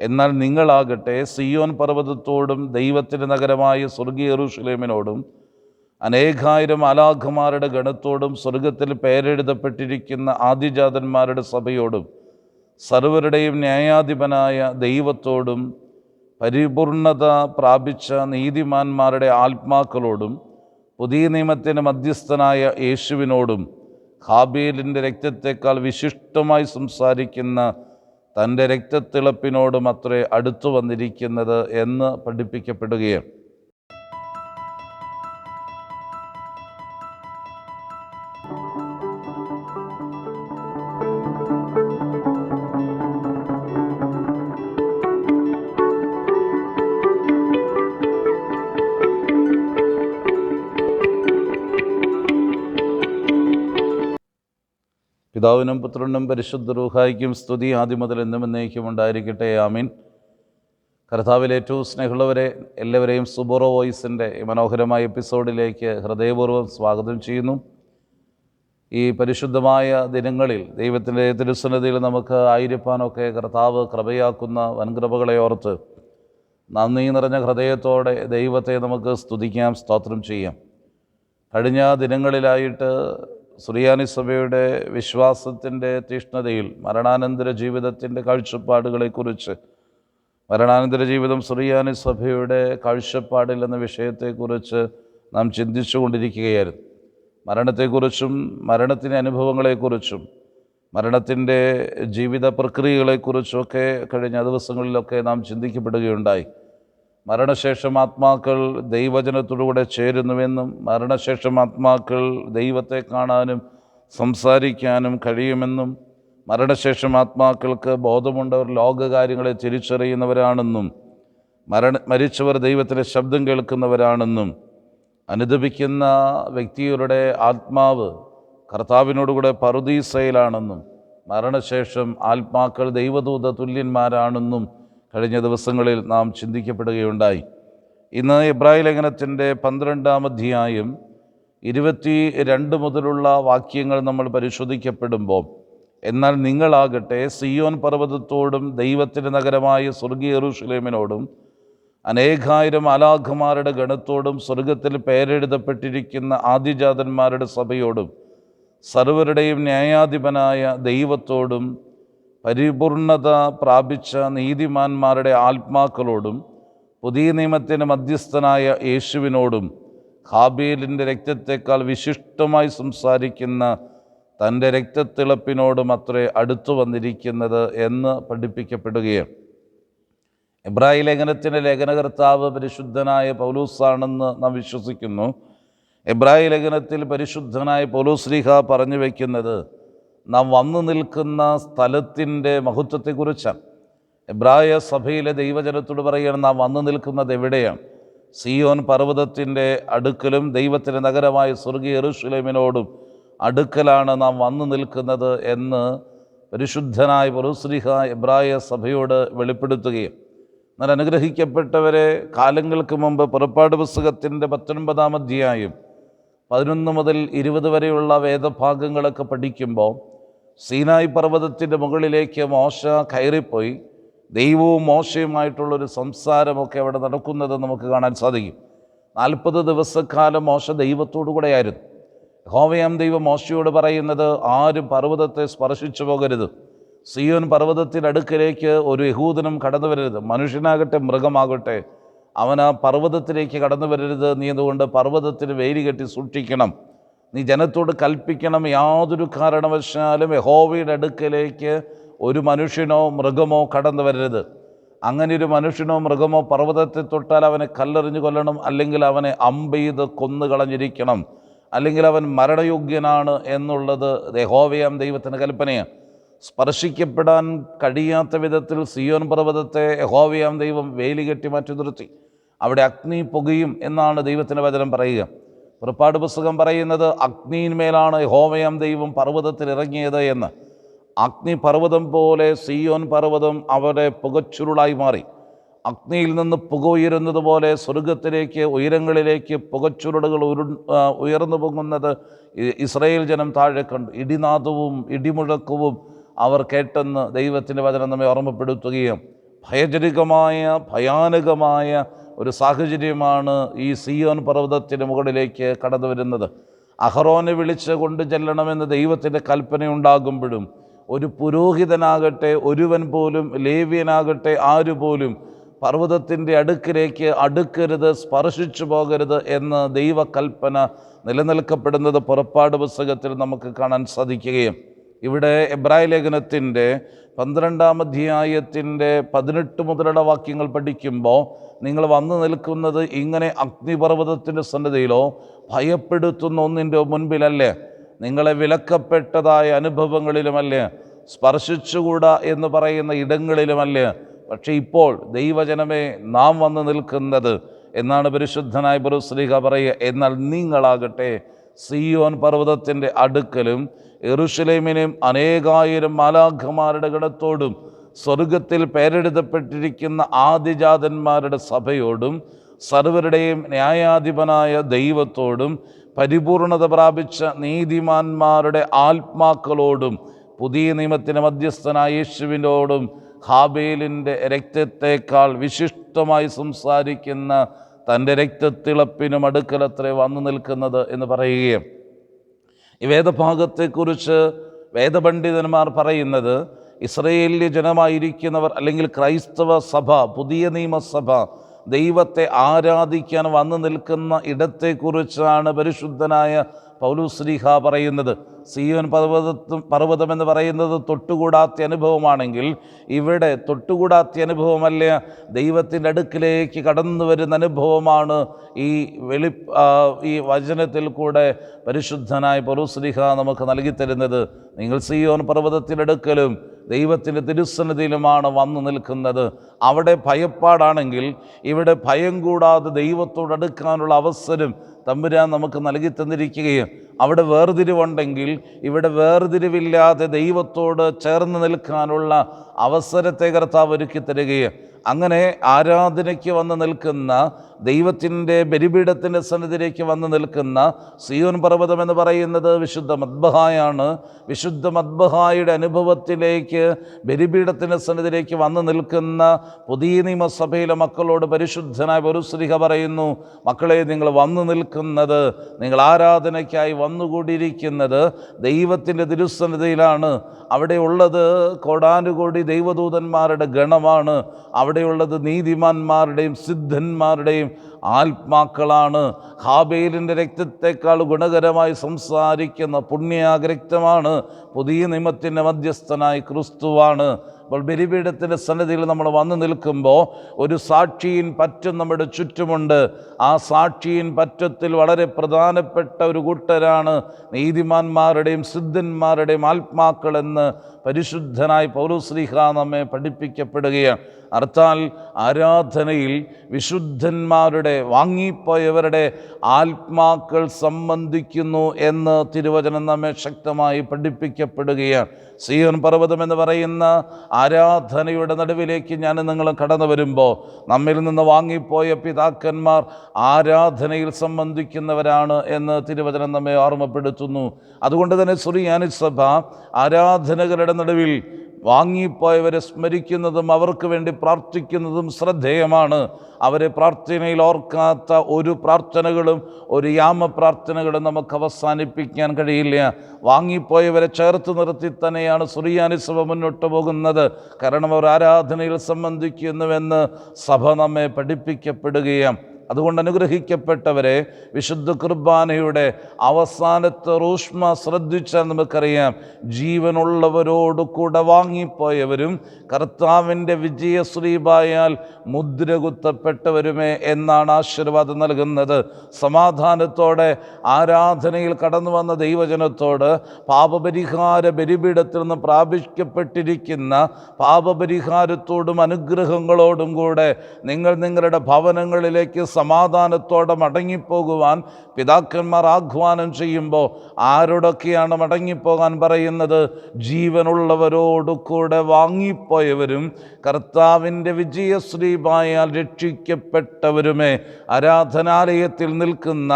എന്നാൽ നിങ്ങളാകട്ടെ സിയോൻ പർവതത്തോടും ദൈവത്തിന്റെ നഗരമായ സ്വർഗീയ യെരൂശലേമിനോടും അനേകായിരം അലാഖമാരുടെ ഗണത്തോടും സ്വർഗത്തിൽ പേരെഴുതപ്പെട്ടിരിക്കുന്ന ആദിജാതന്മാരുടെ സഭയോടും സർവരുടെയും ന്യായാധിപനായ ദൈവത്തോടും പരിപൂർണത പ്രാപിച്ച നീതിമാന്മാരുടെ ആത്മാക്കളോടും പുതിയ നിയമത്തിന് മധ്യസ്ഥനായ യേശുവിനോടും ഹാബേലിന്റെ രക്തത്തെക്കാൾ വിശിഷ്ടമായി സംസാരിക്കുന്ന തന്റെ രക്തത്തിളപ്പിനോടും അത്രേ അടുത്തു വന്നിരിക്കുന്നത് എന്ന് പഠിപ്പിക്കപ്പെടുകയാണ് പിതാവിനും പുത്രനും പരിശുദ്ധ റൂഹായിക്കും സ്തുതി. ആദ്യം മുതൽ എന്നും എന്നേക്കും ഉണ്ടായിരിക്കട്ടെ. ആമീൻ. കർത്താവിലെ ഏറ്റവും സ്നേഹമുള്ളവരെ എല്ലാവരെയും സുബോറോ വോയിസിന്റെ മനോഹരമായ എപ്പിസോഡിലേക്ക് ഹൃദയപൂർവം സ്വാഗതം ചെയ്യുന്നു. ഈ പരിശുദ്ധമായ ദിനങ്ങളിൽ ദൈവത്തിന്റെ തിരുസന്നതിയിൽ നമുക്ക് ആയിരിക്കാനൊക്കെ കർത്താവ് കൃപയാക്കുന്ന വൻകൃപകളെ ഓർത്ത് നന്ദി നിറഞ്ഞ ഹൃദയത്തോടെ ദൈവത്തെ നമുക്ക് സ്തുതിക്കാം സ്തോത്രം ചെയ്യാം. കഴിഞ്ഞ ദിനങ്ങളിലായിട്ട് സുറിയാനി സഭയുടെ വിശ്വാസത്തിന്റെ തീഷ്ണതയിൽ മരണാനന്തര ജീവിതത്തിന്റെ കാഴ്ചപ്പാടുകളെക്കുറിച്ച് മരണാനന്തര ജീവിതം സുറിയാനി സഭയുടെ കാഴ്ചപ്പാടിൽ എന്ന വിഷയത്തെക്കുറിച്ച് നാം ചിന്തിച്ചു കൊണ്ടിരിക്കുകയായിരുന്നു മരണത്തെക്കുറിച്ചും മരണത്തിന്റെ അനുഭവങ്ങളെക്കുറിച്ചും മരണത്തിന്റെ ജീവിത പ്രക്രിയകളെക്കുറിച്ചൊക്കെ കഴിഞ്ഞ ദിവസങ്ങളിലൊക്കെ നാം ചിന്തിക്കപ്പെടുകയുണ്ടായി. മരണശേഷം ആത്മാക്കൾ ദൈവജനത്തോടുകൂടെ ചേരുന്നുവെന്നും മരണശേഷം ആത്മാക്കൾ ദൈവത്തെ കാണാനും സംസാരിക്കാനും കഴിയുമെന്നും മരണശേഷം ആത്മാക്കൾക്ക് ബോധമുണ്ടവർ ലോകകാര്യങ്ങളെ തിരിച്ചറിയുന്നവരാണെന്നും മരണ മരിച്ചവർ ദൈവത്തിലെ ശബ്ദം കേൾക്കുന്നവരാണെന്നും അനുദപിക്കുന്ന വ്യക്തികളുടെ ആത്മാവ് കർത്താവിനോടുകൂടെ പറുദീസയിലാണെന്നും മരണശേഷം ആത്മാക്കൾ ദൈവദൂത തുല്യന്മാരാണെന്നും കഴിഞ്ഞ ദിവസങ്ങളിൽ നാം ചിന്തിക്കപ്പെടുകയുണ്ടായി. ഇന്ന് ഇബ്രാഹിം ലേഖനത്തിന്റെ പന്ത്രണ്ടാം അധ്യായം ഇരുപത്തി രണ്ട് മുതലുള്ള വാക്യങ്ങൾ നമ്മൾ പരിശോധിക്കപ്പെടുമ്പോൾ എന്നാൽ നിങ്ങളാകട്ടെ സിയോൻ പർവതത്തോടും ദൈവത്തിന്റെ നഗരമായ സ്വർഗീയ റുഷലേമിനോടും അനേകായിരം അലാഖമാരുടെ ഗണത്തോടും സ്വർഗത്തിൽ പേരെഴുതപ്പെട്ടിരിക്കുന്ന ആദിജാതന്മാരുടെ സഭയോടും സർവരുടെയും ന്യായാധിപനായ ദൈവത്തോടും പരിപൂർണത പ്രാപിച്ച നീതിമാന്മാരുടെ ആത്മാക്കളോടും പുതിയ നിയമത്തിന് മധ്യസ്ഥനായ യേശുവിനോടും ഹാബേലിന്റെ രക്തത്തെക്കാൾ വിശിഷ്ടമായി സംസാരിക്കുന്ന തന്റെ രക്തത്തിളപ്പിനോടും അത്രേ അടുത്തു വന്നിരിക്കുന്നത് എന്ന് പഠിപ്പിക്കപ്പെടുകയാണ്. എബ്രാഹിം ലേഖനത്തിന്റെ ലേഖനകർത്താവ് പരിശുദ്ധനായ പൗലൂസാണെന്ന് നാം വിശ്വസിക്കുന്നു. എബ്രാഹിം ലേഖനത്തിൽ പരിശുദ്ധനായ പൗലൂസ്ലിഹ പറഞ്ഞു വയ്ക്കുന്നത് നാം വന്നു നിൽക്കുന്ന സ്ഥലത്തിന്റെ മഹത്വത്തെക്കുറിച്ചാണ്. എബ്രായ സഭയിലെ ദൈവജനത്തോട് പറയുകയാണ് നാം വന്നു നിൽക്കുന്നത് എവിടെയാണ്? സിയോൻ പർവതത്തിന്റെ അടുക്കലും ദൈവത്തിന്റെ നഗരമായ സ്വർഗീയ എറുഷുലേമിനോടും അടുക്കലാണ് നാം വന്നു നിൽക്കുന്നത് എന്ന് പരിശുദ്ധനായ പുറുശ്രീഹ എബ്രായ സഭയോട് വെളിപ്പെടുത്തുകയും എന്നാൽ അനുഗ്രഹിക്കപ്പെട്ടവരെ കാലങ്ങൾക്ക് മുമ്പ് പുറപ്പാട് പുസ്തകത്തിന്റെ പത്തൊൻപതാം അധ്യായം പതിനൊന്ന് മുതൽ ഇരുപത് വരെയുള്ള വേദഭാഗങ്ങളൊക്കെ പഠിക്കുമ്പോൾ സീനായി പർവതത്തിന്റെ മുകളിലേക്ക് മോശ കയറിപ്പോയി. ദൈവവും മോശയുമായിട്ടുള്ളൊരു സംസാരമൊക്കെ അവിടെ നടക്കുന്നത് നമുക്ക് കാണാൻ സാധിക്കും. നാൽപ്പത് ദിവസക്കാലം മോശ ദൈവത്തോടു കൂടെയായിരുന്നു. ഹോവയാം ദൈവം മോശയോട് പറയുന്നത് ആരും പർവതത്തെ സ്പർശിച്ചു പോകരുത്. സിയോൻ പർവതത്തിനടുക്കിലേക്ക് ഒരു യഹൂദനും കടന്നു വരരുത്. മനുഷ്യനാകട്ടെ മൃഗമാകട്ടെ അവൻ ആ പർവതത്തിലേക്ക് കടന്നു വരരുത്. നീ അതുകൊണ്ട് പർവതത്തിന് വേലി കെട്ടി സൂക്ഷിക്കണം. നീ ജനത്തോട് കൽപ്പിക്കണം യാതൊരു കാരണവശാലും യഹോവയുടെ അടുക്കലേക്ക് ഒരു മനുഷ്യനോ മൃഗമോ കടന്നു വരരുത്. അങ്ങനെ ഒരു മനുഷ്യനോ മൃഗമോ പർവതത്തെ തൊട്ടാൽ അവനെ കല്ലെറിഞ്ഞു കൊല്ലണം അല്ലെങ്കിൽ അവനെ അമ്പെയ്ത് കൊന്നു കളഞ്ഞിരിക്കണം അല്ലെങ്കിൽ അവൻ മരണയോഗ്യനാണ് എന്നുള്ളത് യഹോവയാം ദൈവത്തിന്റെ കൽപ്പനയാണ്. സ്പർശിക്കപ്പെടാൻ കഴിയാത്ത വിധത്തിൽ സിയോൻ പർവതത്തെ യഹോവയാം ദൈവം വേലി കെട്ടി മാറ്റി നിർത്തി. അവിടെ അഗ്നി പുകയും എന്നാണ് ദൈവത്തിന്റെ വചനം പറയുക. പുറപ്പാട് പുസ്തകം പറയുന്നത് അഗ്നിയിന്മേലാണ് ഹോമയം ദൈവം പർവതത്തിൽ ഇറങ്ങിയത് എന്ന്. അഗ്നി പർവതം പോലെ സിയോൻ പർവതം അവരെ പുകച്ചുരുളായി മാറി. അഗ്നിയിൽ നിന്ന് പുക ഉയരുന്നത് പോലെ സ്വർഗത്തിലേക്ക് ഉയരങ്ങളിലേക്ക് പുകച്ചുരുളുകൾ ഉരു ഉയർന്നു പൊങ്ങുന്നത് ഇസ്രയേൽ ഇസ്രായേൽ ജനം താഴെ കണ്ടു. ഇടിനാദവും ഇടിമുഴക്കവും അവർ കേട്ടെന്ന് ദൈവത്തിന്റെ വചനം നമ്മെ ഓർമ്മപ്പെടുത്തുകയും ഭയചരികമായ ഭയാനകമായ ഒരു സാഹചര്യമാണ് ഈ സിയോൻ പർവതത്തിന് മുകളിലേക്ക് കടന്നു വരുന്നത്. അഹറോനെ വിളിച്ച് കൊണ്ട് ചെല്ലണമെന്ന് ദൈവത്തിന്റെ കൽപ്പനയുണ്ടാകുമ്പോഴും ഒരു പുരോഹിതനാകട്ടെ ഒരുവൻ പോലും ലേവ്യനാകട്ടെ ആരുപോലും പർവതത്തിന്റെ അടുക്കിലേക്ക് അടുക്കരുത് സ്പർശിച്ചു പോകരുത് എന്ന് ദൈവകൽപ്പന നിലനിൽക്കപ്പെടുന്നത് പുറപ്പാട് പുസ്തകത്തിൽ നമുക്ക് കാണാൻ സാധിക്കുകയും ഇവിടെ എബ്രായ ലേഖനത്തിന്റെ പന്ത്രണ്ടാം അധ്യായത്തിന്റെ പതിനെട്ട് മുതലുള്ള വാക്യങ്ങൾ പഠിക്കുമ്പോൾ നിങ്ങൾ വന്നു നിൽക്കുന്നത് ഇങ്ങനെ അഗ്നിപർവതത്തിന്റെ സന്നദ്ധയിലോ ഭയപ്പെടുത്തുന്ന ഒന്നിന്റെ മുൻപിലല്ലേ? നിങ്ങളെ വിലക്കപ്പെട്ടതായ അനുഭവങ്ങളിലുമല്ലേ? സ്പർശിച്ചുകൂടാ എന്ന് പറയുന്ന ഇടങ്ങളിലുമല്ലേ? പക്ഷേ ഇപ്പോൾ ദൈവജനമേ നാം വന്നു നിൽക്കുന്നത് എന്നാണ് പരിശുദ്ധനായ ബറുസ്ലിഹ പറയുക. എന്നാൽ നിങ്ങളാകട്ടെ സിയോൻ പർവതത്തിന്റെ അടുക്കലും എറുഷലേമിനെയും അനേകായിരം മാലാഖമാരുടെ ഗണത്തോടും സ്വർഗത്തിൽ പേരെഴുതപ്പെട്ടിരിക്കുന്ന ആദിജാതന്മാരുടെ സഭയോടും സർവരുടെയും ന്യായാധിപനായ ദൈവത്തോടും പരിപൂർണത പ്രാപിച്ച നീതിമാന്മാരുടെ ആത്മാക്കളോടും പുതിയ നിയമത്തിന് മധ്യസ്ഥനായ യേശുവിനോടും ഹാബേലിന്റെ രക്തത്തേക്കാൾ വിശിഷ്ടമായി സംസാരിക്കുന്ന തന്റെ രക്തത്തിളപ്പിനും അടുക്കലത്രേ വന്നു നിൽക്കുന്നത് എന്ന് പറയുകയും ഈ വേദഭാഗത്തെക്കുറിച്ച് വേദപണ്ഡിതന്മാർ പറയുന്നത് ഇസ്രയേലിലെ ജനമായിരിക്കുന്നവർ അല്ലെങ്കിൽ ക്രൈസ്തവ സഭ പുതിയ നിയമസഭ ദൈവത്തെ ആരാധിക്കാൻ വന്നു നിൽക്കുന്ന ഇടത്തെക്കുറിച്ചാണ് പരിശുദ്ധനായ പൗലുശ്രീഹ പറയുന്നത്. സിയോൻ പർവതത്തും പർവതമെന്ന് പറയുന്നത് തൊട്ടുകൂടാത്ത അനുഭവമാണെങ്കിൽ ഇവിടെ തൊട്ടുകൂടാത്ത അനുഭവമല്ല. ദൈവത്തിന്റെ അടുക്കിലേക്ക് കടന്നു വരുന്ന അനുഭവമാണ് ഈ വെളി ഈ വചനത്തിൽ കൂടെ പരിശുദ്ധനായ പൊറുസ്ലിഹ നമുക്ക് നൽകിത്തരുന്നത് നിങ്ങൾ സിയോൻ പർവതത്തിനടുക്കലും ദൈവത്തിന്റെ തിരുസന്നിധിയിലുമാണ് വന്നു നിൽക്കുന്നത്. അവിടെ ഭയപ്പാടാണെങ്കിൽ ഇവിടെ ഭയം കൂടാതെ ദൈവത്തോടടുക്കാനുള്ള അവസരം തമ്പുരാൻ നമുക്ക് നൽകി തന്നിരിക്കുകയും അവിടെ വേർതിരിവുണ്ടെങ്കിൽ ഇവിടെ വേർതിരിവില്ലാതെ ദൈവത്തോട് ചേർന്ന് നിൽക്കാനുള്ള അവസരത്തെ കർത്താവ് ഒരുക്കി തരികയും അങ്ങനെ ആരാധനയ്ക്ക് വന്ന് നിൽക്കുന്ന ദൈവത്തിന്റെ ബലിപീഠത്തിന്റെ സന്നിധിയിലേക്ക് വന്ന് നിൽക്കുന്ന സിയോൻ പർവതം എന്ന് പറയുന്നത് വിശുദ്ധ മദ്ബഹായാണ്. വിശുദ്ധ മദ്ബഹായുടെ അനുഭവത്തിലേക്ക് ബലിപീഠത്തിന്റെ സന്നിധിയിലേക്ക് വന്ന് നിൽക്കുന്ന പുതിയ നിയമസഭയിലെ മക്കളോട് പരിശുദ്ധനായ ഒരു സ്ത്രീഹ പറയുന്നു മക്കളെ നിങ്ങൾ വന്നു നിൽക്കുന്നത് നിങ്ങൾ ആരാധനയ്ക്കായി വന്നുകൂടിയിരിക്കുന്നത് ദൈവത്തിന്റെ തിരുസന്നിധിയിലാണ്. അവിടെ ഉള്ളത് കോടാനുകോടി ദൈവദൂതന്മാരുടെ ഗണമാണ്. അവിടെയുള്ളത് നീതിമാന്മാരുടെയും സിദ്ധന്മാരുടെയും ആത്മാക്കളാണ്. ഹാബേലിന്റെ രക്തത്തെക്കാൾ ഗുണകരമായി സംസാരിക്കുന്ന പുണ്യാഗ്രക്തമാണ്. പുതിയ നിയമത്തിന്റെ മധ്യസ്ഥനായി ക്രിസ്തുവാണ്. അപ്പോൾ ബലിപീഠത്തിന്റെ സന്നിധിയിൽ നമ്മൾ വന്നു നിൽക്കുമ്പോൾ ഒരു സാക്ഷിയിൻ പറ്റും നമ്മുടെ ചുറ്റുമുണ്ട്. ആ സാക്ഷിയിൻ പറ്റത്തിൽ വളരെ പ്രധാനപ്പെട്ട ഒരു കൂട്ടരാണ് നീതിമാന്മാരുടെയും സിദ്ധന്മാരുടെയും ആത്മാക്കളെന്ന് പരിശുദ്ധനായി പൗരശ്രീഹ നമ്മെ പഠിപ്പിക്കപ്പെടുകയാണ്. അർത്ഥാൽ ആരാധനയിൽ വിശുദ്ധന്മാരുടെ വാങ്ങിപ്പോയവരുടെ ആത്മാക്കൾ സംബന്ധിക്കുന്നു എന്ന് തിരുവചനം നമ്മെ ശക്തമായി പഠിപ്പിക്കപ്പെടുകയാണ്. സിയോൻ പർവതം എന്ന് പറയുന്ന ആരാധനയുടെ നടുവിലേക്ക് ഞാൻ നിങ്ങൾ കടന്നു വരുമ്പോൾ നമ്മിൽ നിന്ന് വാങ്ങിപ്പോയ പിതാക്കന്മാർ ആരാധനയിൽ സംബന്ധിക്കുന്നവരാണ് എന്ന് തിരുവചനം നമ്മെ ഓർമ്മപ്പെടുത്തുന്നു. അതുകൊണ്ട് തന്നെ സുറിയാനി സഭ ആരാധനകളുടെ നടുവിൽ വാങ്ങിപ്പോയവരെ സ്മരിക്കുന്നതും അവർക്ക് വേണ്ടി പ്രാർത്ഥിക്കുന്നതും ശ്രദ്ധേയമാണ്. അവരെ പ്രാർത്ഥനയിൽ ഓർക്കാത്ത ഒരു പ്രാർത്ഥനകളും ഒരു യാമ പ്രാർത്ഥനകളും നമുക്ക് അവസാനിപ്പിക്കാൻ കഴിയില്ല. വാങ്ങിപ്പോയവരെ ചേർത്ത് നിർത്തി തന്നെയാണ് സുറിയാനി സഭ മുന്നോട്ട് പോകുന്നത്. കാരണം അവർ ആരാധനയിൽ സംബന്ധിക്കുന്നുവെന്ന് സഭ നമ്മെ പഠിപ്പിക്കപ്പെടുകയാണ്. അതുകൊണ്ട് അനുഗ്രഹിക്കപ്പെട്ടവരെ വിശുദ്ധ കുർബാനയുടെ അവസാനത്തെ റൂഷ്മ ശ്രദ്ധിച്ചാൽ നമുക്കറിയാം ജീവനുള്ളവരോട് കൂടെ വാങ്ങിപ്പോയവരും കർത്താവിന്റെ വിജയശ്രീബായാൽ മുദ്രകുത്തപ്പെട്ടവരുമേ എന്നാണ് ആശീർവാദം നൽകുന്നത്. സമാധാനത്തോടെ ആരാധനയിൽ കടന്നു വന്ന ദൈവജനത്തോട് പാപപരിഹാര ബലിപീഠത്തിൽ നിന്ന് പ്രാപിക്കപ്പെട്ടിരിക്കുന്ന പാപപരിഹാരത്തോടും അനുഗ്രഹങ്ങളോടും കൂടെ നിങ്ങൾ നിങ്ങളുടെ ഭവനങ്ങളിലേക്ക് സമാധാനത്തോടെ മടങ്ങിപ്പോകുവാൻ പിതാക്കന്മാർ ആഹ്വാനം ചെയ്യുമ്പോൾ ആരോടൊക്കെയാണ് മടങ്ങിപ്പോകാൻ പറയുന്നത്? ജീവനുള്ളവരോട് കൂടെ വാങ്ങിപ്പോയവരും കർത്താവിന്റെ വിജയശ്രീമായാൽ രക്ഷിക്കപ്പെട്ടവരുമേ ആരാധനാലയത്തിൽ നിൽക്കുന്ന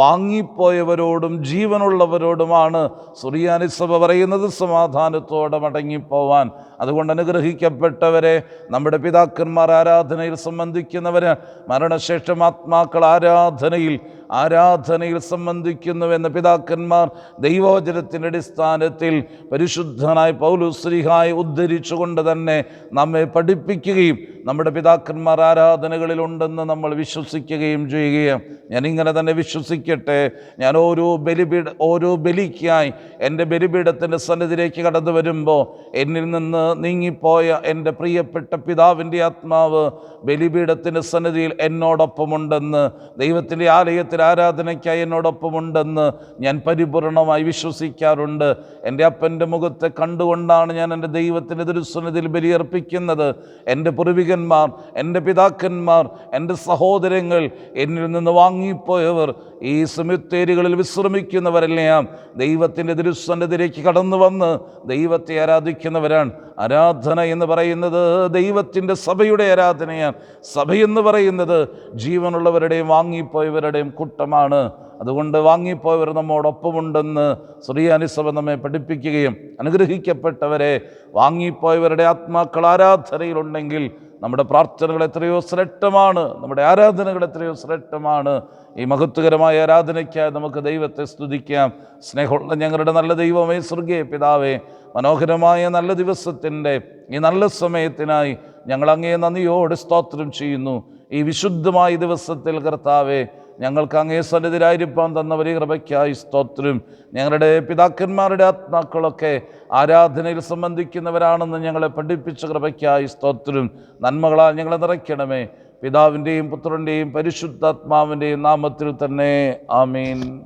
വാങ്ങിപ്പോയവരോടും ജീവനുള്ളവരോടുമാണ് സുറിയാനിസഭ പറയുന്നത്. സമാധാനത്തോടെ മടങ്ങിപ്പോവാൻ അതുകൊണ്ട് അനുഗ്രഹിക്കപ്പെട്ടവരെ നമ്മുടെ പിതാക്കന്മാർ ആരാധനയിൽ സംബന്ധിക്കുന്നവർ മരണശേഷം ആത്മാക്കൾ ആരാധനയിൽ ആരാധനയിൽ സംബന്ധിക്കുന്നുവെന്ന് പിതാക്കന്മാർ ദൈവവചനത്തിന്റെ അടിസ്ഥാനത്തിൽ പരിശുദ്ധനായ പൗലുശ്രീഹായി ഉദ്ധരിച്ചുകൊണ്ട് തന്നെ നമ്മെ പഠിപ്പിക്കുകയും നമ്മുടെ പിതാക്കന്മാർ ആരാധനകളിലുണ്ടെന്ന് നമ്മൾ വിശ്വസിക്കുകയും ചെയ്യുകയും ഞാനിങ്ങനെ തന്നെ വിശ്വസിക്കട്ടെ. ഞാൻ ഓരോ ബലിപീഠ ഓരോ ബലിക്കായി എന്റെ ബലിപീഠത്തിന്റെ സന്നിധിയിലേക്ക് കടന്നു വരുമ്പോൾ എന്നിൽ നിന്ന് നീങ്ങിപ്പോയ എന്റെ പ്രിയപ്പെട്ട പിതാവിന്റെ ആത്മാവ് ബലിപീഠത്തിന്റെ സന്നിധിയിൽ എന്നോടൊപ്പമുണ്ടെന്ന് ദൈവത്തിന്റെ ആലയത്തിൽ ആരാധനയ്ക്കായി എന്നോടൊപ്പമുണ്ടെന്ന് ഞാൻ പരിപൂർണമായി വിശ്വസിക്കാറുണ്ട്. എന്റെ അപ്പന്റെ മുഖത്തെ കണ്ടുകൊണ്ടാണ് ഞാൻ എന്റെ ദൈവത്തിന്റെ ദുരുസ്വനത്തിൽ ബലിയർപ്പിക്കുന്നത്. എന്റെ പൂർവികന്മാർ എന്റെ പിതാക്കന്മാർ എന്റെ സഹോദരങ്ങൾ എന്നിൽ നിന്ന് വാങ്ങിപ്പോയവർ ഈ സെമിത്തേരികളിൽ വിശ്രമിക്കുന്നവരെല്ലാം ദൈവത്തിന്റെ ദുരുസ്വനത്തിലേക്ക് കടന്നു വന്ന് ദൈവത്തെ ആരാധിക്കുന്നവരാണ്. ആരാധന എന്ന് പറയുന്നത് ദൈവത്തിന്റെ സഭയുടെ ആരാധനയാണ്. സഭയെന്ന് പറയുന്നത് ജീവനുള്ളവരുടെയും വാങ്ങിപ്പോയവരുടെയും കൂട്ടമാണ്. അതുകൊണ്ട് വാങ്ങിപ്പോയവർ നമ്മോടൊപ്പമുണ്ടെന്ന് ശ്രീയാനിസഭ നമ്മെ പഠിപ്പിക്കുകയും അനുഗ്രഹിക്കപ്പെട്ടവരെ വാങ്ങിപ്പോയവരുടെ ആത്മാക്കൾ ആരാധനയിലുണ്ടെങ്കിൽ നമ്മുടെ പ്രാർത്ഥനകൾ എത്രയോ ശ്രേഷ്ഠമാണ് നമ്മുടെ ആരാധനകൾ എത്രയോ ശ്രേഷ്ഠമാണ്. ഈ മഹത്വകരമായ ആരാധനയ്ക്കായി നമുക്ക് ദൈവത്തെ സ്തുതിക്കാം. സ്നേഹമുള്ള ഞങ്ങളുടെ നല്ല ദൈവമേ സ്വർഗീയ പിതാവേ മനോഹരമായ നല്ല ദിവസത്തിന്റെ ഈ നല്ല സമയത്തിനായി ഞങ്ങൾ അങ്ങേ നന്ദിയോട് സ്തോത്രം ചെയ്യുന്നു. ഈ വിശുദ്ധമായ ദിവസത്തിൽ കർത്താവേ ഞങ്ങൾക്ക് അങ്ങേ സന്നിധിരായിരിക്കാൻ തന്ന വലിയ കൃപയ്ക്കായി സ്തോത്രം. ഞങ്ങളുടെ പിതാക്കന്മാരുടെ ആത്മാക്കളൊക്കെ ആരാധനയിൽ സംബന്ധിക്കുന്നവരാണെന്ന് ഞങ്ങളെ പഠിപ്പിച്ച കൃപയ്ക്കായി സ്തോത്രം. നന്മകളാൽ ഞങ്ങളെ നിറയ്ക്കണമേ. പിതാവിന്റെയും പുത്രന്റെയും പരിശുദ്ധാത്മാവിന്റെയും നാമത്തിൽ തന്നെ ആമീൻ.